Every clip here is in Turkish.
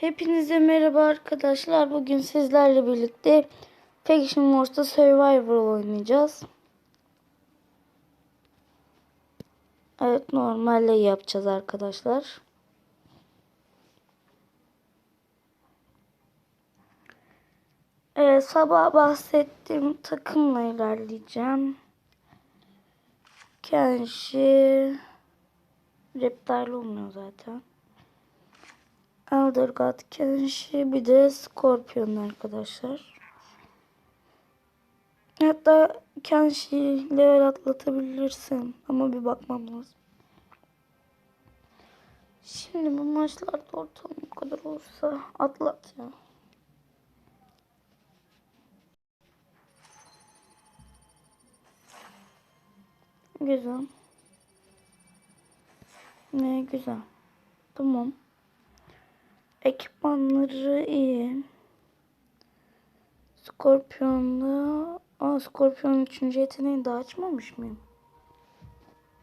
Hepinize merhaba arkadaşlar. Bugün sizlerle birlikte Faction Wars'ta Survival oynayacağız. Evet normalde yapacağız arkadaşlar. Evet sabah bahsettiğim takımla ilerleyeceğim. Kenshi Reptile olmuyor zaten. Elder God Kenshi bir de Scorpion arkadaşlar. Hatta Kenshi level atlatabilirsin ama bir bakmam lazım. Şimdi bu maçlarda ortalama bu kadar olursa atlat ya. Güzel. Ne güzel. Tamam. Ekipmanları iyi. Skorpiyonda... Aa Skorpiyon'un üçüncü yeteneğini daha açmamış mıyım?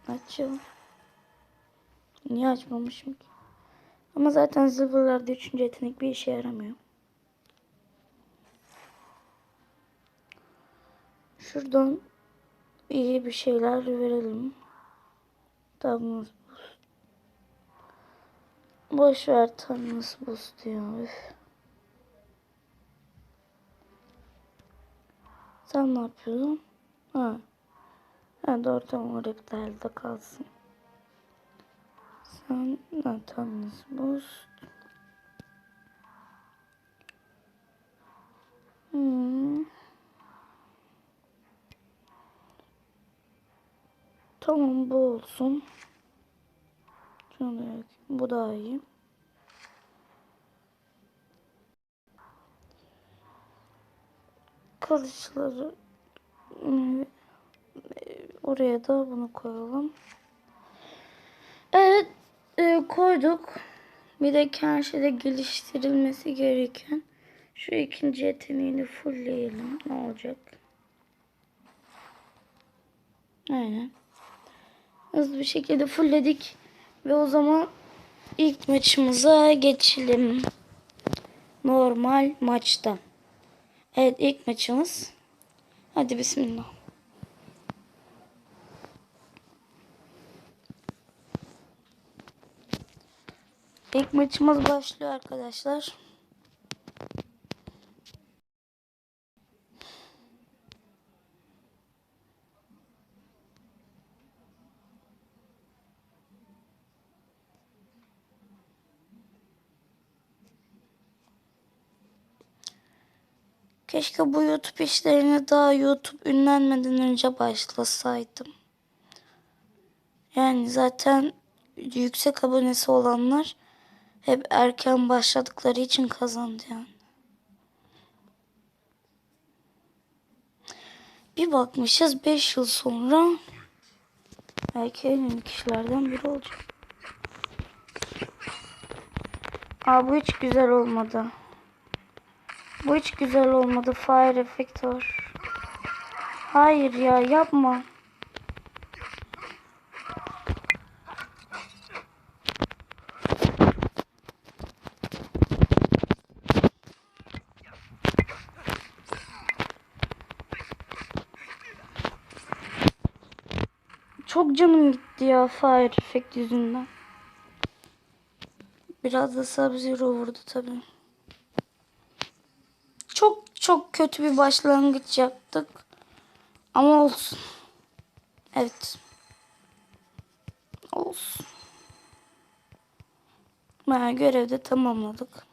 Açalım. Niye açmamışım ki? Ama zaten zıvırlarda üçüncü yetenek bir işe yaramıyor. Şuradan iyi bir şeyler verelim. Tamam. Boş ver Tanrıs boost. Üf. Sen ne yapıyorsun? Ha. Ha doğru tamam o reptilde kalsın. Sen ne Tanrıs boost. Hmm. Tamam bu olsun. Şunu da. Bu daha iyi. Kılıçları e, oraya da bunu koyalım. Evet e, koyduk. Bir de Kenşe'de geliştirilmesi gereken şu ikinci yeteneğini fullleyelim. Ne olacak? Aynen. Hızlı bir şekilde fullledik. Ve o zaman ilk maçımıza geçelim. Normal maçta. Evet ilk maçımız. Hadi bismillah. İlk maçımız başlıyor arkadaşlar. Keşke bu YouTube işlerine daha YouTube ünlenmeden önce başlasaydım. Yani zaten yüksek abonesi olanlar hep erken başladıkları için kazandı yani. Bir bakmışız 5 yıl sonra belki en ünlü kişilerden biri olacak. Aa bu hiç güzel olmadı. Bu hiç güzel olmadı. Fire effect var. Hayır ya yapma. Çok canım gitti ya fire effect yüzünden. Biraz da Sub-Zero vurdu tabii. Çok kötü bir başlangıç yaptık. Ama olsun. Evet. Olsun. Ben görevde tamamladık.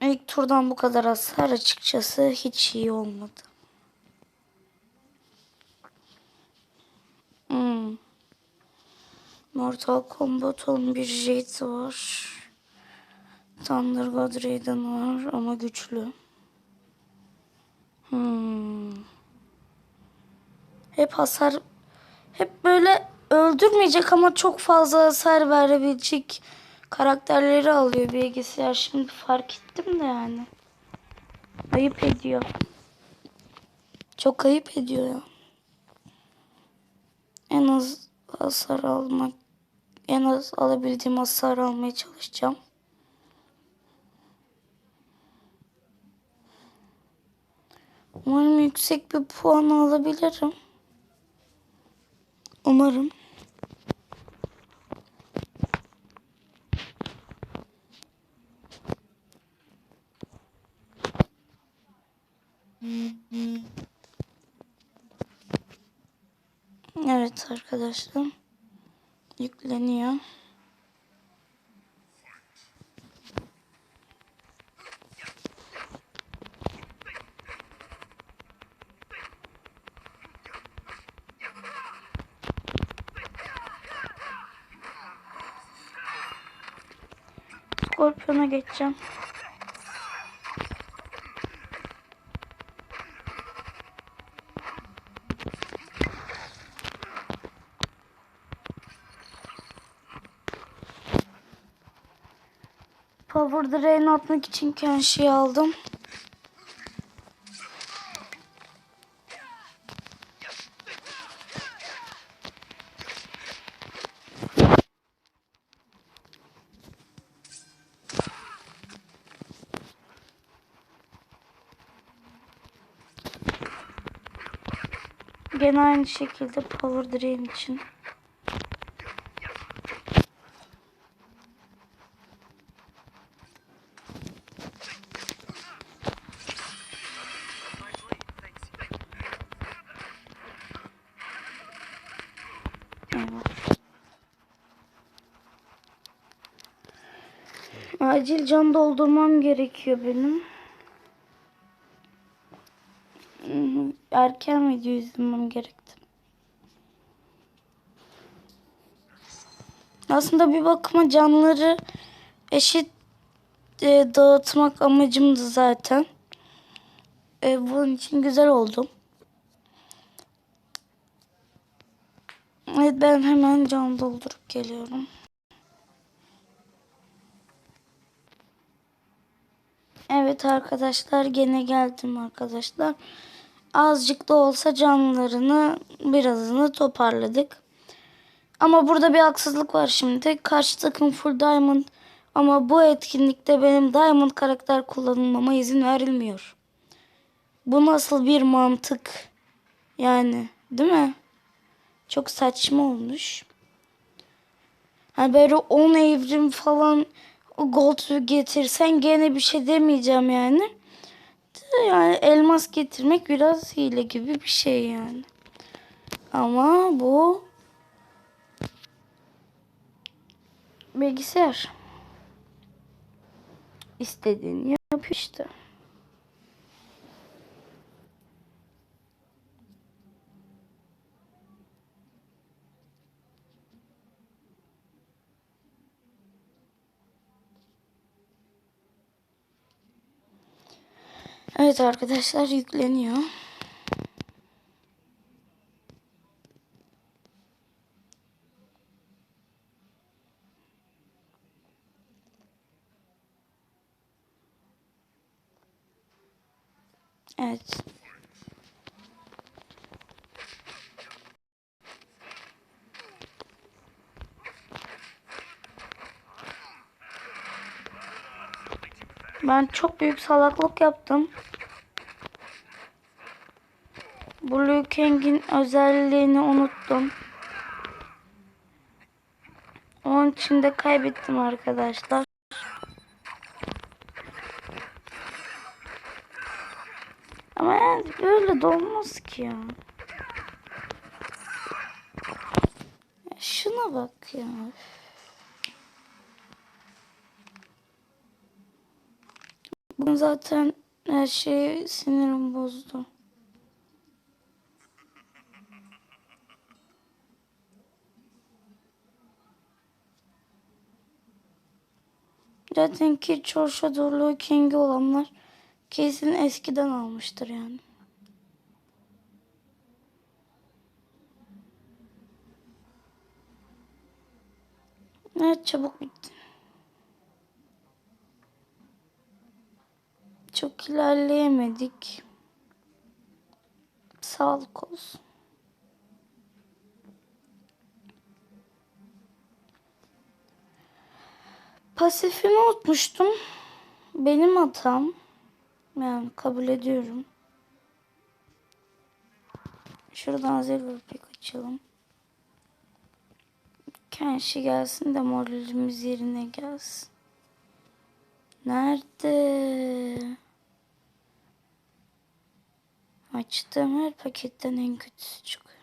İlk turdan bu kadar hasar açıkçası hiç iyi olmadı. Hmm. Mortal Kombat 11 Jet var. Thunder God Raiden var ama güçlü. Hmm. Hep hasar hep böyle öldürmeyecek ama çok fazla hasar verebilecek karakterleri alıyor bilgisayar. Şimdi fark ettim de yani. Ayıp ediyor. Çok ayıp ediyor ya. En az hasar almak en az alabildiğim hasar almaya çalışacağım. Umarım yüksek bir puan alabilirim. Umarım. Evet arkadaşlar. Yükleniyor. Skorpiyona geçeceğim. Power Drain atmak için Kenshi'yi aldım. Gene aynı şekilde Power Drain için. Acil can doldurmam gerekiyor benim. Erken video izlemem gerekti. Aslında bir bakıma canları eşit e, dağıtmak amacımdı zaten. E, bunun için güzel oldu. Evet ben hemen can doldurup geliyorum. Evet arkadaşlar gene geldim arkadaşlar. Azıcık da olsa canlarını birazını toparladık. Ama burada bir haksızlık var şimdi. Karşı takım full diamond ama bu etkinlikte benim diamond karakter kullanılmama izin verilmiyor. Bu nasıl bir mantık? Yani değil mi? Çok saçma olmuş. Hani böyle 10 evrim falan gold getirsen gene bir şey demeyeceğim yani. Yani elmas getirmek biraz hile gibi bir şey yani. Ama bu bilgisayar istediğini yapıyor işte. Evet arkadaşlar yükleniyor. Evet. Ben çok büyük salaklık yaptım. Blue King'in özelliğini unuttum. Onun için de kaybettim arkadaşlar. Ama yani böyle de olmaz ki. Ya Şuna bak ya. Zaten her şey sinirim bozdu. Zaten ki Çorşa Dorlu King'i olanlar kesin eskiden almıştır yani. Evet çabuk bitti. Çok ilerleyemedik. Sağlık olsun. Pasifimi unutmuştum. Benim hatam. Yani kabul ediyorum. Şuradan zero pek açalım. Kenşi gelsin de moralimiz yerine gelsin. Nerede? Açtığım her paketten en kötüsü çıkıyor.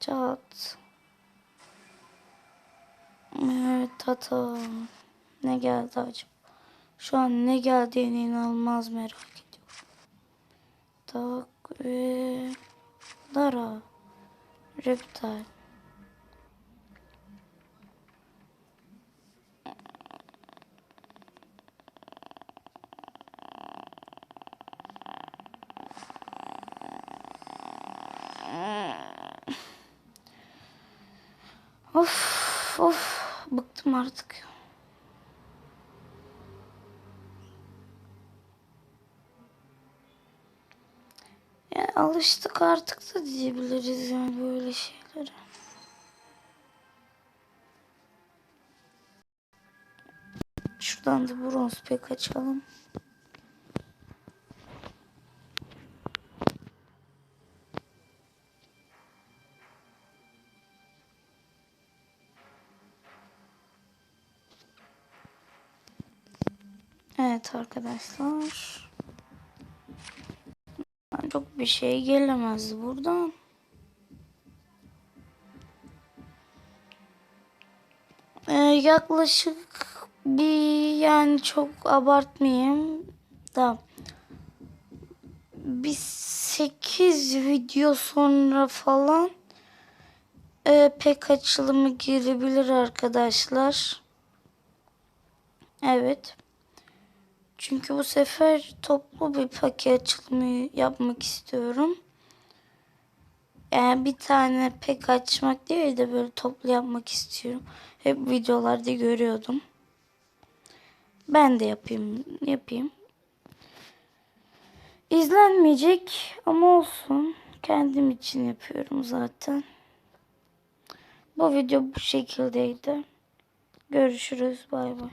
Çat. Evet tata. Ne geldi acaba? Şu an ne geldiğini inanılmaz merak ediyorum. Tak ve Lara. Reptile. Artık. Ya alıştık artık da diyebiliriz yani böyle şeylere. Şuradan da bronz pek açalım. Evet arkadaşlar. Çok bir şey gelemez buradan. Ee, yaklaşık bir yani çok abartmayayım da bir 8 video sonra falan e, pek açılımı girebilir arkadaşlar. Evet. Çünkü bu sefer toplu bir paket açılımı yapmak istiyorum. Yani bir tane pek açmak değil de böyle toplu yapmak istiyorum. Hep videolarda görüyordum. Ben de yapayım, yapayım. İzlenmeyecek ama olsun. Kendim için yapıyorum zaten. Bu video bu şekildeydi. Görüşürüz. Bay bay.